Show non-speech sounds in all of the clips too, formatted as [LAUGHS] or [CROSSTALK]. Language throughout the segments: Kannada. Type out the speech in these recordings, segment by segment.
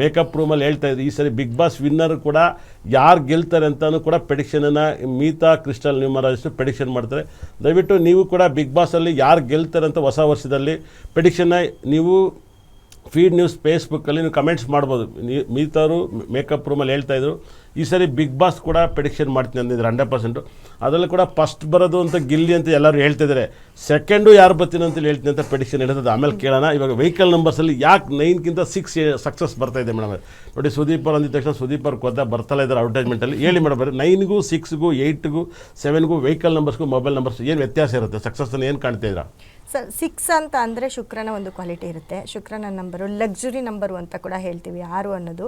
ಮೇಕಪ್ ರೂಮಲ್ಲಿ ಹೇಳ್ತಾ ಇದ್ರು ಈ ಸರಿ ಬಿಗ್ ಬಾಸ್ ವಿನ್ನರ್ ಕೂಡ ಯಾರು ಗೆಲ್ತಾರೆ ಅಂತಲೂ ಕೂಡ ಪ್ರೆಡಿಕ್ಷನನ್ನು ಮೀತಾ, ಕ್ರಿಸ್ಟಲ್ ನ್ಯೂಮರಾಜ್ ಪ್ರೆಡಿಕ್ಷನ್ ಮಾಡ್ತಾರೆ. ದಯವಿಟ್ಟು ನೀವು ಕೂಡ ಬಿಗ್ ಬಾಸಲ್ಲಿ ಯಾರು ಗೆಲ್ತಾರೆ ಅಂತ ಹೊಸ ವರ್ಷದಲ್ಲಿ ಪ್ರೆಡಿಕ್ಷನ್ನ ನೀವು ಫೀಡ್ ನ್ಯೂಸ್ ಫೇಸ್ಬುಕ್ಕಲ್ಲಿ ನೀವು ಕಮೆಂಟ್ಸ್ ಮಾಡ್ಬೋದು. ಮೀತಾರು ಮೇಕಪ್ ರೂಮಲ್ಲಿ ಹೇಳ್ತಾ ಇದ್ರು, ಈ ಸರಿ ಬಿಗ್ ಬಾಸ್ ಕೂಡ ಪ್ರೆಡಿಕ್ಷನ್ ಮಾಡ್ತೀನಿ ಅಂದಿದ್ರು ಹಂಡ್ರೆಡ್ ಪರ್ಸೆಂಟು ಅದರಲ್ಲಿ ಕೂಡ ಫಸ್ಟ್ ಬರೋದು ಅಂತ ಗಿಲ್ಲಿ ಅಂತ ಎಲ್ಲರೂ ಹೇಳ್ತಿದ್ದಾರೆ ಸೆಕೆಂಡು ಯಾರು ಬರ್ತೀನಿ ಅಂತ ಹೇಳ್ತೀನಿ ಅಂತ ಪ್ರೆಡಿಕ್ಷನ್ ಹೇಳ್ತದೆ ಆಮೇಲೆ ಕೇಳೋಣ. ಇವಾಗ ವೆಹಿಕಲ್ ನಂಬರ್ಸಲ್ಲಿ ಯಾಕೆ ನೈನ್ಗಿಂತ ಸಿಕ್ಸ್ ಸಕ್ಸಸ್ ಬರ್ತಾ ಇದೆ ಮೇಡಮ್ ನೋಡಿ ಸುದೀಪ್ ಅವ್ರು ಅಂದಿದ ತಕ್ಷಣ ಸುದೀಪ್ ಅವ್ರು ಕೊದ್ದ ಬರ್ತಾ ಇದ್ದಾರೆ ಅಡ್ವರ್ಟೈಸ್ಮೆಂಟಲ್ಲಿ ಹೇಳಿ ಮೇಡಮ್ ನೈನ್ಗೂ ಸಿಕ್ಸ್ಗೂ ಏಯ್ಟ್ಗೂ ಸೆವೆನ್ಗೂ ವೆಹಿಕಲ್ ನಂಬರ್ಸ್ಗೂ ಮೊಬೈಲ್ ನಂಬರ್ಸ್ ಏನು ವ್ಯತ್ಯಾಸ ಇರುತ್ತೆ? ಸಕ್ಸಸ್ನ ಏನು ಕಾಣ್ತಾ ಇದ್ದೀರಾ? ಸರ್ ಸಿಕ್ಸ್ ಅಂತ ಅಂದರೆ ಶುಕ್ರನ ಒಂದು ಕ್ವಾಲಿಟಿ ಇರುತ್ತೆ. ಶುಕ್ರನ ನಂಬರು ಲಕ್ಸುರಿ ನಂಬರು ಅಂತ ಕೂಡ ಹೇಳ್ತೀವಿ, ಆರು ಅನ್ನೋದು.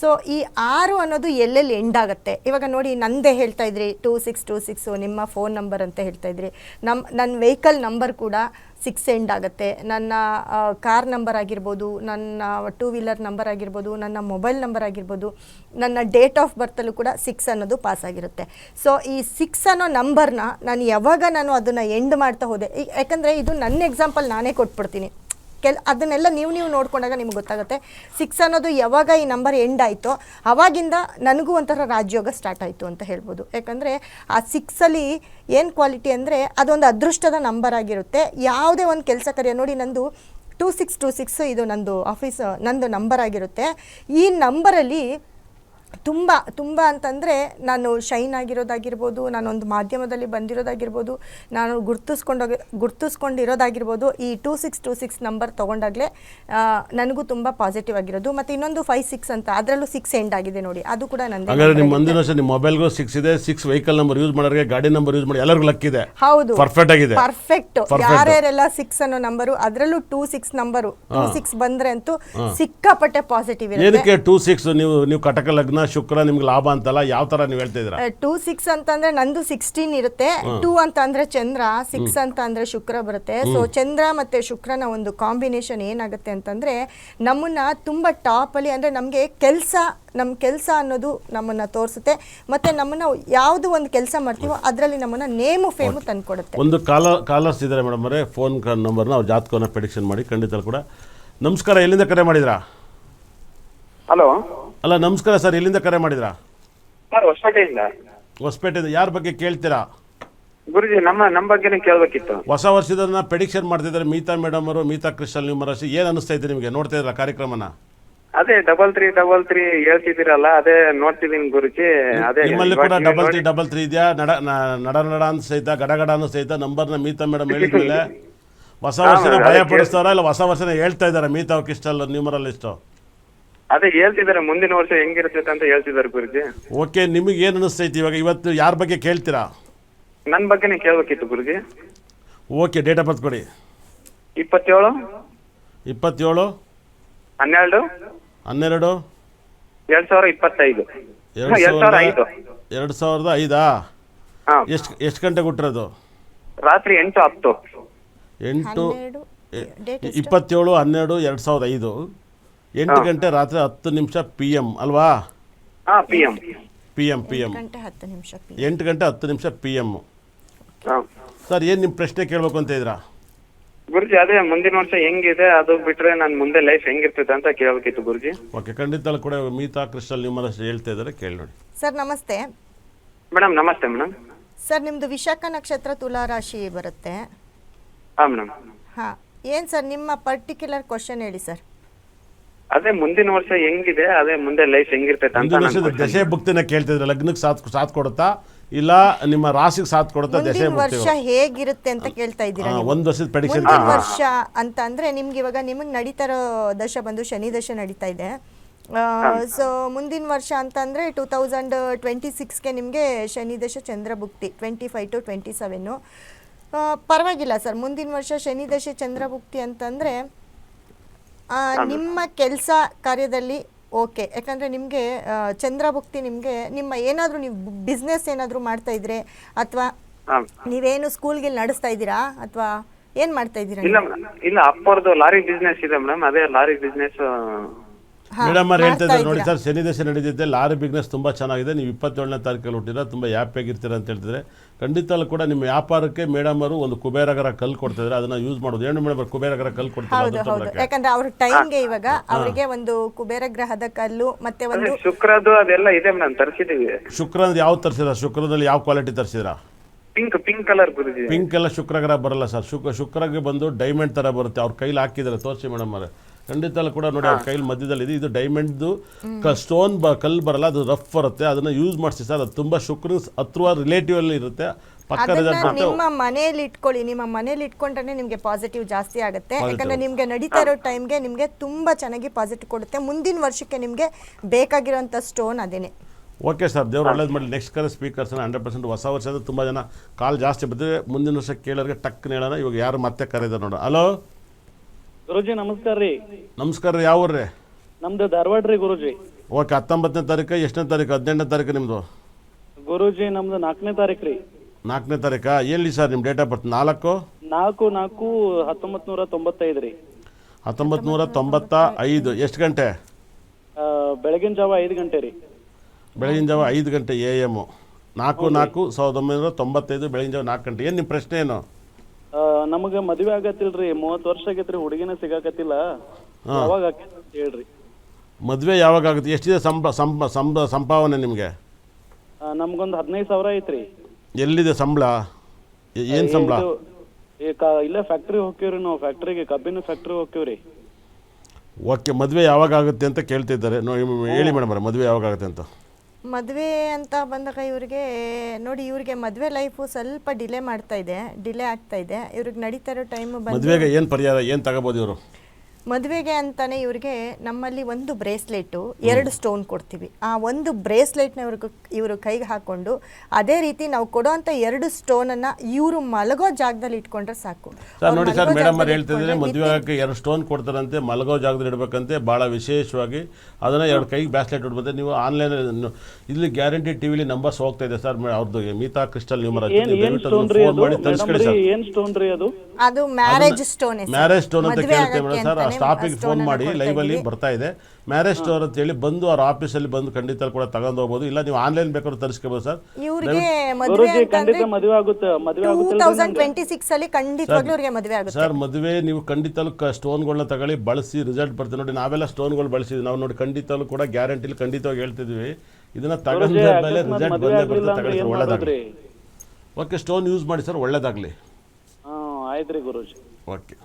ಸೊ ಈ ಆರು ಅನ್ನೋದು ಎಲ್ಲೆಲ್ಲಿ ಎಂಡ್ ಆಗುತ್ತೆ? ಇವಾಗ ನೋಡಿ, ನಂದೇ ಹೇಳ್ತಾ ಇದ್ರಿ ಟೂ ಸಿಕ್ಸ್ ಟೂ ಸಿಕ್ಸು ನಿಮ್ಮ ಫೋನ್ ನಂಬರ್ ಅಂತ ಹೇಳ್ತಾ ಇದ್ರಿ. ನಮ್ಮ ನನ್ನ ವೆಹಿಕಲ್ ನಂಬರ್ ಕೂಡ ಸಿಕ್ಸ್ ಎಂಡ್ ಆಗುತ್ತೆ. ನನ್ನ ಕಾರ್ ನಂಬರ್ ಆಗಿರ್ಬೋದು, ನನ್ನ ಟೂ ವೀಲರ್ ನಂಬರ್ ಆಗಿರ್ಬೋದು, ನನ್ನ ಮೊಬೈಲ್ ನಂಬರ್ ಆಗಿರ್ಬೋದು, ನನ್ನ ಡೇಟ್ ಆಫ್ ಬರ್ತಲ್ಲೂ ಕೂಡ ಸಿಕ್ಸ್ ಅನ್ನೋದು ಪಾಸ್ ಆಗಿರುತ್ತೆ. ಸೊ ಈ ಸಿಕ್ಸ್ ಅನ್ನೋ ನಂಬರ್ನ ನಾನು ಯಾವಾಗ ನಾನು ಅದನ್ನು ಎಂಡ್ ಮಾಡ್ತಾ ಹೋದೆ ಯಾಕಂದರೆ ಇದು ನನ್ನ ಎಕ್ಸಾಂಪಲ್ ನಾನೇ ಕೊಟ್ಬಿಡ್ತೀನಿ. ಕೆಲ್, ಅದನ್ನೆಲ್ಲ ನೀವು ನೀವು ನೋಡ್ಕೊಂಡಾಗ ನಿಮ್ಗೆ ಗೊತ್ತಾಗುತ್ತೆ. ಸಿಕ್ಸ್ ಅನ್ನೋದು ಯಾವಾಗ ಈ ನಂಬರ್ ಎಂಡ್ ಆಯಿತೋ, ಅವಾಗಿಂದ ನನಗೂ ಒಂಥರ ರಾಜಯೋಗ ಸ್ಟಾರ್ಟ್ ಆಯಿತು ಅಂತ ಹೇಳ್ಬೋದು. ಯಾಕಂದರೆ ಆ ಸಿಕ್ಸಲ್ಲಿ ಏನು ಕ್ವಾಲಿಟಿ ಅಂದರೆ ಅದೊಂದು ಅದೃಷ್ಟದ ನಂಬರ್ ಆಗಿರುತ್ತೆ. ಯಾವುದೇ ಒಂದು ಕೆಲಸ ಕಾರ್ಯ, ನೋಡಿ ನಂದು ಟೂ ಸಿಕ್ಸ್ ಟೂ ಸಿಕ್ಸ್ ಇದು ನಂದು ಆಫೀಸ್ ನಂದು ನಂಬರ್ ಆಗಿರುತ್ತೆ. ಈ ನಂಬರಲ್ಲಿ ತುಂಬ ತುಂಬ ಅಂತಂದರೆ ನಾನು ಶೈನ್ ಆಗಿರೋದಾಗಿರ್ಬೋದು ನಾನೊಂದು ಮಾಧ್ಯಮದಲ್ಲಿ ಬಂದಿರೋದಾಗಿರ್ಬೋದು ನಾನು ಗುರ್ತಿಸ್ಕೊಂಡೋಗಿ ಗುರ್ತಿಸ್ಕೊಂಡಿರೋದಾಗಿರ್ಬೋದು ಈ two six two six number ತೊಗೊಂಡಾಗಲೇ ನನಗೂ ತುಂಬ ಪಾಸಿಟಿವ್ ಆಗಿರೋದು. ಮತ್ತು ಇನ್ನೊಂದು ಫೈವ್ ಸಿಕ್ಸ್ ಅಂತ ಅದರಲ್ಲೂ ಸಿಕ್ಸ್ ಎಂಡ್ ಆಗಿದೆ ನೋಡಿ. ಅದು ಕೂಡ ನಂದು ಹಾಗಾದ್ರೆ ನಿಮ್ಮ ಮುಂದಿನ ವರ್ಷ ನಿಮ್ಮ ಮೊಬೈಲ್ಗೂ ಸಿಕ್ಸ್ ಇದೆ ಸಿಕ್ಸ್ ವೆಹಿಕಲ್ ನಂಬರ್ ಯೂಸ್ ಮಾಡೋರಿಗೆ ಗಾಡಿ ನಂಬರ್ ಯೂಸ್ ಮಾಡಿ ಎಲ್ಲರಿಗೂ ಲಕ್ ಇದೆ. ಹೌದು. ಪರ್ಫೆಕ್ಟ್ ಆಗಿದೆ. ಪರ್ಫೆಕ್ಟ್. ಯಾರ್ಯಾರೆಲ್ಲ ಸಿಕ್ಸ್ ಅನ್ನೋ ನಂಬರು ಅದರಲ್ಲೂ two six number two six ಬಂದ್ರೆ ಅಂತೂ ಸಿಕ್ಕಾಪಟ್ಟೆ ಪಾಸಿಟಿವ್ ಇದೆ ಟೂ ಸಿಕ್ಸ್ ನೀವು ನೀವು ಕಟಕ ಲಗ್ನ ಶುಕ್ರ ನಿಮ್ಗೆ ಲಾಭ ಅಂತಲ್ಲ ಯಾವ ತರ ನೀವು ಹೇಳ್ತಾ ಇದ್ರ ಟೂ ಸಿಕ್ಸ್ ಅಂತಂದ್ರೆ ನಂದು ಸಿಕ್ಸ್ಟೀನ್ ಇರುತ್ತೆ. ಟೂ ಅಂತ ಅಂದ್ರೆ ಚಂದ್ರ ಸಿಕ್ಸ್ ಅಂತ ಅಂದ್ರೆ ಶುಕ್ರ ಬರುತ್ತೆ. ಸೊ ಚಂದ್ರ ಮತ್ತೆ ಶುಕ್ರನ ಒಂದು ಕಾಂಬಿನೇಷನ್ ಏನಾಗುತ್ತೆ ಅಂತಂದ್ರೆ ನಮ್ಮನ್ನ ತುಂಬಾ ಟಾಪ್ ಅಲ್ಲಿ ಅಂದ್ರೆ ನಮಗೆ ಕೆಲಸ ನಮ್ಮ ಕೆಲಸ ಅನ್ನೋದು ನಮ್ಮನ್ನ ತೋರಿಸುತ್ತೆ. ಮತ್ತೆ ನಮ್ಮನ್ನ ಯಾವ್ದು ಒಂದು ಕೆಲಸ ಮಾಡ್ತೀವೋ ಅದರಲ್ಲಿ ನಮ್ಮನ್ನ ನೇಮು ಫೇಮು ತಂದ್ಕೊಡುತ್ತೆ. ಒಂದು ಕಾಲ ಕಾಲರ್ಸ್ ಇದ್ದಾರೆ ಮೇಡಮ್ ಅವರೇ ಫೋನ್ ನಂಬರ್ನ ಅವ್ರ ಜಾತಕವನ್ನು ಪ್ರೆಡಿಕ್ಷನ್ ಮಾಡಿ ಖಂಡಿತ ಕೂಡ. ನಮಸ್ಕಾರ ಎಲ್ಲಿಂದ ಕರೆ ಮಾಡಿದ್ರಾ? ಹಲೋ ಅಲ್ಲ ನಮಸ್ಕಾರ ಸರ್ ಎಲ್ಲಿಂದ ಕರೆ ಮಾಡಿದ್ರಾ? ಸರ್ ಹೊಸಪೇಟೆಯಿಂದ. ಹೊಸಪೇಟೆಯಿಂದ. ಯಾರ ಬಗ್ಗೆ ಕೇಳ್ತೀರಾ? ಗುರುಜಿ ನಮ್ಮ ನಮ್ಮ ಬಗ್ಗೆನೇ ಕೇಳಬೇಕಿತ್ತು. ಹೊಸ ವರ್ಷದನ್ನ ಪ್ರೆಡಿಕ್ಷನ್ ಮಾಡ್ತಿದ್ದಾರೆ ಮೀತಾ ಮೇಡಮ್ ಅವರು ಮೀತಾ ಕೃಷ್ಣಲ್ ನಿಮ್ಮ ರಾಶಿ. ಏನು ಅನಿಸ್ತಾ ಇದೆ ನಿಮಗೆ? ನೋಡ್ತಾ ಇದ್ರ ಕಾರ್ಯಕ್ರಮನ? ಅದೇ ಡಬಲ್ ತ್ರೀ ಡಬಲ್ ತ್ರೀ ಹೇಳ್ತಿದ್ದೀರಲ್ಲ ಅದೇ ನೋಡ್ತಿದ್ದೀನಿ ಗುರುಜಿ ಅದೇ ನಿಮ್ಮಲ್ಲಿ ಕೂಡ ಡಬಲ್ ತ್ರೀ ನೋಡಿ- ಡಬಲ್ ತ್ರೀ ಇದೆಯಾ? ನಡ ನ- ನಡ ನಡ ಅಂತ ಸಹಿತ ಗಡ ಗಡ ಅಂತ ಸಹಿತ ನಂಬರ್ನ ಮೀತಾ ಮೇಡಮ್ ಹೇಳಿದ್ಮೇಲೆ [LAUGHS] ಹೊಸ ವರ್ಷನ ಭಯ ಪಡಿಸ್ತಾರ ಇಲ್ಲ ಹೊಸ ವರ್ಷನ ಹೇಳ್ತಾ ಇದ್ದಾರೆ ಮೀತಾ ಕ್ರಿಸ್ಟಲ್ ನ್ಯೂಮರಲ್ ಇಷ್ಟು? ಅದೇ ಹೇಳ್ತಿದ್ದಾರೆ ಮುಂದಿನ ವರ್ಷ ಹೆಂಗಿರ್ತೈತೆ ಅಂತ ಹೇಳ್ತಿದ್ದಾರೆ ಗುರುಜಿ. ಓಕೆ ನಿಮಗೆ ಏನು ಅನಿಸ್ತೈತಿ ಇವಾಗ? ಇವತ್ತು ಯಾರ ಬಗ್ಗೆ ಕೇಳ್ತೀರಾ? ನನ್ನ ಬಗ್ಗೆನೇ ಕೇಳ್ಬೇಕಿತ್ತು ಗುರುಜಿ. ಓಕೆ ಡೇಟ್ ಆಫ್ ಬರ್ತ್ ಕೊಡಿ. ಇಪ್ಪತ್ತೇಳು. ಇಪ್ಪತ್ತೇಳು. ಹನ್ನೆರಡು. ಹನ್ನೆರಡು. ಎರಡ್ ಸಾವಿರ ಇಪ್ಪತ್ತೈದು. ಎರಡು ಎರಡ್ ಸಾವಿರ ಐದು. ಸಾವಿರದ ಎರಡು ಸಾವಿರದ ಐದಾ? ಹಾ. ಎಷ್ಟು ಎಷ್ಟು ಗಂಟೆಗೆ ಹುಟ್ಟಿರೋದು ರಾತ್ರಿ ಎಂಟು ಹತ್ತು. ಹನ್ನೆರಡು ಎಂಟು ಡೇಟ್ ಇಪ್ಪತ್ತೇಳು ಹನ್ನೆರಡು ಎರಡು ಸಾವಿರದ ಐದು. ಎಂಟು ಗಂಟೆ ರಾತ್ರಿ ಹತ್ತು ನಿಮಿಷ ಪಿ ಎಂ ಅಲ್ವಾ? ಹಾ P M P M P M ಗಂಟೆ ಹತ್ತು ನಿಮಿಷ ಪಿ ಎಂಟು ಗಂಟೆ ಹತ್ತು ನಿಮಿಷ ಪಿ ಎಂ ಸರ್ ಏನು ನಿಮ್ಮ ಪ್ರಶ್ನೆ ಕೇಳಬೇಕು ಅಂತ ಇದ್ರಾ ಗುರುಜಿ ಅದೇ ಮುಂದಿನ ವರ್ಷ ಹೆಂಗಿದೆ ಅದು ಬಿಟ್ರೆ ನನ್ ಮುಂದೆ ಲೈಫ್ ಹೆಂಗಿರ್ತದೆ ಅಂತ ಕೇಳಬೇಕಿತ್ತು ಗುರುಜಿ. ಓಕೆ ಖಂಡಿತ ಕೂಡ ಮೀತಾ ಕೃಷ್ಣ ನಿಮ್ಮ ಹೇಳ್ತಾ ಇದ್ದಾರೆ ಕೇಳಿ ನೋಡಿ. ಸರ್ ನಮಸ್ತೆ. ಮೇಡಮ್ ನಮಸ್ತೆ ಮೇಡಮ್ ಸರ್ ನಿಮ್ದು ವಿಶಾಖ ನಕ್ಷತ್ರ ತುಲಾ ರಾಶಿ ಬರುತ್ತೆ. ಹಾ ಮೇಡಮ್ ಹಾಂ. ಏನು ಸರ್ ನಿಮ್ಮ ಪರ್ಟಿಕ್ಯುಲರ್ ಕ್ವಶನ್ ಹೇಳಿ ಸರ್. ಅದೇ ಮುಂದಿನ ವರ್ಷ ಹೆಂಗಿದೆ ಅದೇ ಮುಂದೆ ಲೈಫ್ ಹೆಂಗಿರ್ತೈತೆ ಅಂತ ಮುಂದಿನ ವರ್ಷದ. ದಶೆ ಭಕ್ತಿನ ಕೇಳ್ತಿದ್ರೆ ಲಗ್ನಕ್ಕೆ ಸಾಥ್ ಸಾಥ್ ಕೊಡುತ್ತಾ? ಇಲ್ಲ ನಿಮ್ಮ ರಾಶಿಗೆ ಸಾಥ್ ಕೊಡುತ್ತಾ ದಶೆ ಮುಂದಿನ ವರ್ಷ ಹೇಗಿರುತ್ತೆ ಅಂತ ಕೇಳ್ತಾ ಇದ್ದೀರಾ ನೀವು? ಒಂದು ವರ್ಷದ ಪ್ರೆಡಿಕ್ಷನ್ ಮುಂದಿನ ವರ್ಷ ಅಂತ ಅಂದ್ರೆ ನಿಮ್ಗೆ ಇವಾಗ ನಿಮಗೆ ನಡೀತಾ ಇರೋ ದಶ ಬಂದು ಶನಿ ದಶ ನಡೀತಾ ಇದೆ. ಸೊ ಮುಂದಿನ ವರ್ಷ ಅಂತಂದ್ರೆ ಟೂ ತೌಸಂಡ್ ಟ್ವೆಂಟಿ ಸಿಕ್ಸ್ಗೆ ನಿಮಗೆ ಶನಿ ದಶ ಚಂದ್ರಭುಕ್ತಿ twenty five to twenty seven ಪರವಾಗಿಲ್ಲ ಸರ್. ಮುಂದಿನ ವರ್ಷ ಶನಿ ದಶ ಚಂದ್ರಭುಕ್ತಿ ಅಂತಂದರೆ ನಿಮ್ಮ ಕೆಲಸ ಕಾರ್ಯದಲ್ಲಿ ಓಕೆ ಯಾಕಂದರೆ ನಿಮಗೆ ಚಂದ್ರಭುಕ್ತಿ ನಿಮಗೆ ನಿಮ್ಮ ಏನಾದರೂ ನೀವು ಬಿಸ್ನೆಸ್ ಏನಾದರೂ ಮಾಡ್ತಾ ಇದ್ರೆ ಅಥವಾ. ನೀವೇನು ಸ್ಕೂಲ್ಗೆ ನಡೆಸ್ತಾ ಇದ್ದೀರಾ ಅಥವಾ ಏನ್ ಮಾಡ್ತಾ ಇದ್ದೀರಾ ಇಲ್ಲ? ಮೇಡಮ್ ಇಲ್ಲ ಅಪ್ಪರ್ದು ಲಾರಿ ಬಿಸ್ನೆಸ್ ಇದೆ ಮೇಡಮ್ ಅದೇ ಲಾರಿ ಬಿಸ್ನೆಸ್ ಮೇಡಮ್ ಅವ್ರು ಹೇಳ್ತಾ ಇದ್ದಾರೆ ನೋಡಿ ಸರ್ ಶನಿ ದಶೆ ನಡೀತಿದೆ ಲಾರಿ ಬಿಗ್ನೆಸ್ ತುಂಬ ಚೆನ್ನಾಗಿದೆ. ನೀವು ಇಪ್ಪತ್ತೇಳನೇ ತಾರೀಕಲ್ಲಿ ಹುಟ್ಟಿರ ತುಂಬ ಹ್ಯಾಪಿಯಾಗಿರ್ತೀರ ಅಂತ ಹೇಳ್ತಿದ್ರೆ ಖಂಡಿತಲ್ಲೂ ಕೂಡ ನಿಮ್ಮ ವ್ಯಾಪಾರಕ್ಕೆ ಮೇಡಮ್ ಅವರು ಒಂದು ಕುಬೇರಗರ ಕಲ್ಲು ಕೊಡ್ತಿದ್ರೆ ಅದನ್ನ ಯೂಸ್ ಮಾಡೋದು. ಏನು ಮೇಡಮ್ ಕುಬೇರಗರ ಕಲ್ಲು ಹೌದು ಕೊಡ್ತಾರೆ ಹೌದು. ಯಾಕಂದ್ರೆ ಅವ್ರ ಟೈಮ್ಗೆ ಇವಾಗ ಅವರಿಗೆ ಒಂದು ಕುಬೇರ ಗ್ರಹದ ಕಲ್ಲು ಮತ್ತೆ ಒಂದು ಶುಕ್ರದ್ದು ಅದೆಲ್ಲ ಇದೆ ಮೇಡಮ್ ತರಿಸಿದೀವಿ ಶುಕ್ರನ ಯಾವ ತರಿಸಿದ್ರ? ಶುಕ್ರದಲ್ಲಿ ಯಾವ ಕ್ವಾಲಿಟಿ ತರಿಸಿದ್ರಾ? ಪಿಂಕ್ ಪಿಂಕ್ ಕಲರ್ ಗುರುಜಿ ಪಿಂಕ್ ಎಲ್ಲ ಶುಕ್ರಗ್ರಹ ಬರಲ್ಲ ಸರ್. ಶುಕ್ರ ಶುಕ್ರಗೆ ಬಂದು ಡೈಮಂಡ್ ತರ ಬರುತ್ತೆ. ಅವ್ರ ಕೈಲಿ ಹಾಕಿದ್ರೆ ತೋರಿಸಿ ಮೇಡಮ್ ಅವರೇ. ಖಂಡಿತ ಕೂಡ ನೋಡಿ ಅವ್ರ ಕೈಲಿ ಮಧ್ಯದಲ್ಲಿ ಇದೆ. ಇದು ಡೈಮಂಡ್ದು ಸ್ಟೋನ್ ಬ ಕಲ್ಲು ಬರಲ್ಲ ಅದು ರಫ್ ಬರುತ್ತೆ. ಅದನ್ನ ಯೂಸ್ ಮಾಡಿಸಿ ಸರ್. ಅದು ತುಂಬ ಶುಕ್ರ ಹತ್ರ ರಿಲೇಟಿವ್ ಅಲ್ಲಿ ಇರುತ್ತೆ. ಪಕ್ಕ ಅದನ್ನ ಬರುತ್ತೆ ನಿಮ್ಮ ಮನೆಯಲ್ಲಿ ಇಟ್ಕೊಳ್ಳಿ. ನಿಮ್ಮ ಮನೆಯಲ್ಲಿ ಇಟ್ಕೊಂಡ್ರೆ ನಿಮಗೆ ಪಾಸಿಟಿವ್ ಜಾಸ್ತಿ ಆಗುತ್ತೆ. ಯಾಕಂದ್ರೆ ನಿಮ್ಗೆ ನಡೀತಾ ಇರೋ ಟೈಮ್ಗೆ ನಿಮ್ಗೆ ತುಂಬಾ ಚೆನ್ನಾಗಿ ಪಾಸಿಟಿವ್ ಕೊಡುತ್ತೆ. ಮುಂದಿನ ವರ್ಷಕ್ಕೆ ನಿಮ್ಗೆ ಬೇಕಾಗಿರೋಂಥ ಸ್ಟೋನ್ ಅದೇನೆ. ಓಕೆ ಸರ್ ದೇವ್ರು ಒಳ್ಳೇದು ಮಾಡಿ ನೆಕ್ಸ್ಟ್ ಕರೆ ಸ್ಪೀಕರ್ಸ್ ಹಂಡ್ರೆಡ್ ಪರ್ಸೆಂಟ್ ಹೊಸ ವರ್ಷದ ತುಂಬ ಜನ ಕಾಲ್ ಜಾಸ್ತಿ ಬರ್ತಿದೆ ಮುಂದಿನ ವರ್ಷ ಕೇಳೋರಿಗೆ ಟಕ್ ಹೇಳೋಣ. ಇವಾಗ ಯಾರು ಮತ್ತೆ ಕರೆದ ನೋಡೋ. ಹಲೋ ಗುರುಜಿ ನಮಸ್ಕಾರ ರೀ. ನಮಸ್ಕಾರ ರೀ ಯಾವ ಊರ್ರಿ ನಮ್ದು ಧಾರವಾಡ ರೀ ಗುರುಜಿ. ಓಕೆ ಹತ್ತೊಂಬತ್ತನೇ ತಾರೀಕು ಎಷ್ಟನೇ ತಾರೀಕು ಹದಿನೆಂಟನೇ ತಾರೀಕು ನಿಮ್ಮದು ಗುರುಜಿ ನಮ್ದು ನಾಲ್ಕನೇ ತಾರೀಕು ರೀ. ನಾಲ್ಕನೇ ತಾರೀಕಾ ಎಲ್ಲಿ ಸರ್ ನಿಮ್ಮ ಡೇಟ್ ಆಫ್ ಬರ್ತ್ ನಾಲ್ಕು? ನಾಲ್ಕು ನಾಲ್ಕು ಹತ್ತೊಂಬತ್ತು ನೂರ ತೊಂಬತ್ತೈದು ರೀ. ಹತ್ತೊಂಬತ್ತು ನೂರ ತೊಂಬತ್ತ ಐದು ಎಷ್ಟು ಗಂಟೆ? ಆ, ಬೆಳಗಿನ ಜಾವ ಐದು ಗಂಟೆ ರೀ. ಬೆಳಗಿನ ಜಾವ ಐದು ಗಂಟೆ ಎ ಎಂ. ನಾಲ್ಕು ನಾಲ್ಕು ಸಾವಿರದ ಒಂಬೈನೂರ ತೊಂಬತ್ತೈದು ಬೆಳಗಿನ ಜಾವ ನಾಲ್ಕು ಗಂಟೆ. ಏನು ನಿಮ್ಮ ಪ್ರಶ್ನೆ ಏನು? ನಮಗ ಮದ್ವೆ ಆಗತ್ತಿಲ್ರಿ ಮೂವತ್ತು ವರ್ಷ ಆಗೈತ್ರಿ ಹುಡುಗಿನ ಸಿಗಾಕತ್ತಿಲ್ಲ. ಯಾವಾಗ ಆಕೈತಿ ಅಂತ ಹೇಳ್ರಿ. ಮದುವೆ ಯಾವಾಗ ಆಗುತ್ತೆ? ಎಷ್ಟಿದೆ ಸಂಭಾವನೆ ನಿಮಗೆ? ಆ, ನಮ್ಗೊಂದು ಹದಿನೈದು ಸಾವಿರ ಐತ್ರಿ. ಎಲ್ಲಿದೆ ಸಂಬಳ? ಏನು ಸಂಬಳ? ಇದು ಈ ಕ- ಇಲ್ಲೇ ಫ್ಯಾಕ್ಟ್ರಿ ಹೋಗ್ತೀವ್ರಿ ನಾವು. ಫ್ಯಾಕ್ಟ್ರಿಗೆ ಕಬ್ಬಿನ ಫ್ಯಾಕ್ಟ್ರಿ ಹೋಗ್ತೀವ್ರಿ ಓಕೆ ಮದುವೆ ಯಾವಾಗ ಆಗುತ್ತೆ ಅಂತ ಕೇಳ್ತಿದ್ದಾರೆ. ನೋಡಿ ಹೇಳಿ ಮೇಡಮ್ ಮದುವೆ ಯಾವಾಗ ಆಗುತ್ತೆ ಅಂತ. ಮದುವೆ ಅಂತ ಬಂದಾಗ ಇವ್ರಿಗೆ, ನೋಡಿ ಇವ್ರಿಗೆ ಮದುವೆ ಲೈಫು ಸ್ವಲ್ಪ ಡಿಲೇ ಮಾಡ್ತಾ ಇದೆ ಡಿಲೇ ಆಗ್ತಾ ಇದೆ. ಇವ್ರಿಗೆ ನಡೀತಾ ಇರೋ ಟೈಮ್ ಮದುವೆಗೆ ಏನು ಪರಿಹಾರ ಏನು ತಗೋಬೋದು ಇವರು? ಮದುವೆಗೆ ಅಂತಾನೆ ಇವ್ರಿಗೆ ನಮ್ಮಲ್ಲಿ ಒಂದು ಬ್ರೇಸ್ಲೆಟ್ ಎರಡು ಸ್ಟೋನ್ ಕೊಡ್ತೀವಿ. ಆ ಒಂದು ಬ್ರೇಸ್ಲೆಟ್ನ ಇವ್ರಿಗೆ ಇವರು ಕೈಗೆ ಹಾಕೊಂಡು ಅದೇ ರೀತಿ ನಾವು ಕೊಡೋಂಥ ಎರಡು ಸ್ಟೋನ್ ಅನ್ನ ಇವರು ಮಲಗೋ ಜಾಗದಲ್ಲಿ ಇಟ್ಕೊಂಡ್ರೆ ಸಾಕು. ಸರ್ ನೋಡಿ ಸರ್ ಮೇಡಮ್ ಅವ್ರು ಹೇಳ್ತಿದ್ರೆ ಮದುವೆ ಆಗಕ್ಕೆ ಎರಡು ಸ್ಟೋನ್ ಕೊಡ್ತಾರಂತೆ ಮಲಗೋ ಜಾಗದಲ್ಲಿ ಇಡಬೇಕಂತೆ ಬಹಳ ವಿಶೇಷವಾಗಿ ಅದನ್ನ ಎರಡು ಕೈಗೆ ಬ್ಯಾಸ್ಲೆಟ್ ಇಡ್ಬೋದು ನೀವು ಆನ್ಲೈನ್ ಇಲ್ಲಿ ಗ್ಯಾರಂಟಿ ಟಿವಿಲಿ ನಂಬರ್ಸ್ ಹೋಗ್ತಾ ಇದೆ ಸರ್ ಅವ್ರದ್ದು ಮೀತಾ ಕ್ರಿಸ್ಟಲ್ ನ್ಯೂಮರ್ ಫೋನ್ ಮಾಡಿ ತರಿಸ್ಕೊಳ್ಳಿ ಸರ್. ಅದು? ಮ್ಯಾರೇಜ್ ಸ್ಟೋನ್ ಮ್ಯಾರೇಜ್ ಸ್ಟೋನ್ ಅಂತ ಕೇಳ್ತೇವೆ ಸರ್. ಆ ಸ್ಟಾಪಿಗೆ ಫೋನ್ ಮಾಡಿ ಲೈವ್ ಅಲ್ಲಿ ಬರ್ತಾ ಇದೆ. ಮ್ಯಾರೇಜ್ ಸ್ಟೋರ್ ಅಂತ ಹೇಳಿ ಬಂದು ಅವ್ರ ಆಫೀಸಲ್ಲಿ ಬಂದು ಖಂಡಿತ ಕೂಡ ತಗೊಂಡು ಹೋಗ್ಬೋದು. ಇಲ್ಲ ನೀವು ಆನ್ಲೈನ್ ಬೇಕಾದ್ರೂ ತರಿಸ್ಕೋಬೋದು ಸರ್. ಇವ್ರಿಗೆ ಮದುವೆ ಖಂಡಿತ ಮದುವೆ ಆಗುತ್ತೆ. ಮದುವೆ ಆಗುತ್ತೆ ತೌಸಂಡ್ ಟ್ವೆಂಟಿ ಸಿಕ್ಸ್ ಅಲ್ಲಿ ಖಂಡಿತವಾಗ್ಲೂ ಇವ್ರಿಗೆ ಮದುವೆ ಆಗುತ್ತೆ. ಸರ್ ಮದುವೆ ನೀವು ಖಂಡಿತಲು ಸ್ಟೋನ್ ಸ್ಟೋನ್ಗಳನ್ನ ತಗೊಳ್ಳಿ ಬಳಸಿ ರಿಸಲ್ಟ್ ಬರ್ತದೆ ನೋಡಿ ನಾವೆಲ್ಲ ಸ್ಟೋನ್ಗಳು ಬಳಸಿದ್ವಿ. ನಾವು ನೋಡಿ ಖಂಡಿತಲು ಕೂಡ ಗ್ಯಾರಂಟಿಲಿ ಖಂಡಿತವಾಗಿ ಹೇಳ್ತಿದ್ವಿ. ಇದನ್ನ ತಗೊಂಡ ಮೇಲೆ ರಿಸಲ್ಟ್ ಬಂದೇ ಬರುತ್ತೆ ಬರ್ತದೆ ತಗೊಳ್ಳಿ ಸರ್ ಒಳ್ಳೇದಾಗಲಿ. ಓಕೆ ಸ್ಟೋನ್ ಯೂಸ್ ಮಾಡಿ ಸರ್ ಒಳ್ಳೇದಾಗಲಿ. ಆಯ್ತು ಗುರುಜಿ. ಓಕೆ